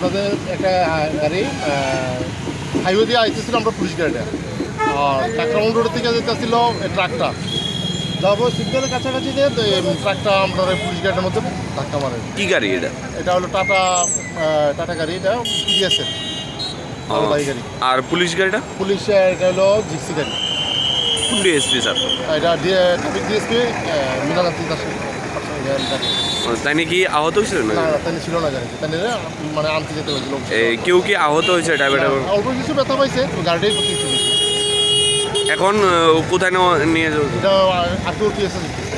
আমাদের একটা গাড়ি হাইওয়ে দিয়ে আইতেছিল আমরা পুলিশ গাড়িটা। আর কাকরাউন্ড রোড থেকে যেতেছিল ট্রাকটা যাব সিগন্যালের কাছাকাছি এই ট্রাকটা আমরা পুলিশ গাড়িটার মধ্যে ধাক্কা মারে। কি গাড়ি এটা? এটা হলো টাটা টাটা গাড়ি এটা মালবাহী গাড়ি। আর পুলিশ গাড়িটা? পুলিশের এটা হলো জিপসি গাড়ি। DSP sir? এটা ডিএসপি মিনাকান্তি দাস তাই কি আহত হয়েছিল না? ছিল না জানি। মানে আনতে যেতে হয়েছিল কেউ কি আহত হয়েছে ড্রাইভার অল্প কিছু ব্যথা পাইছে গাড়িটাই কিছু এখন কোথায় নিয়ে যাও এটা আটুর পিএসএ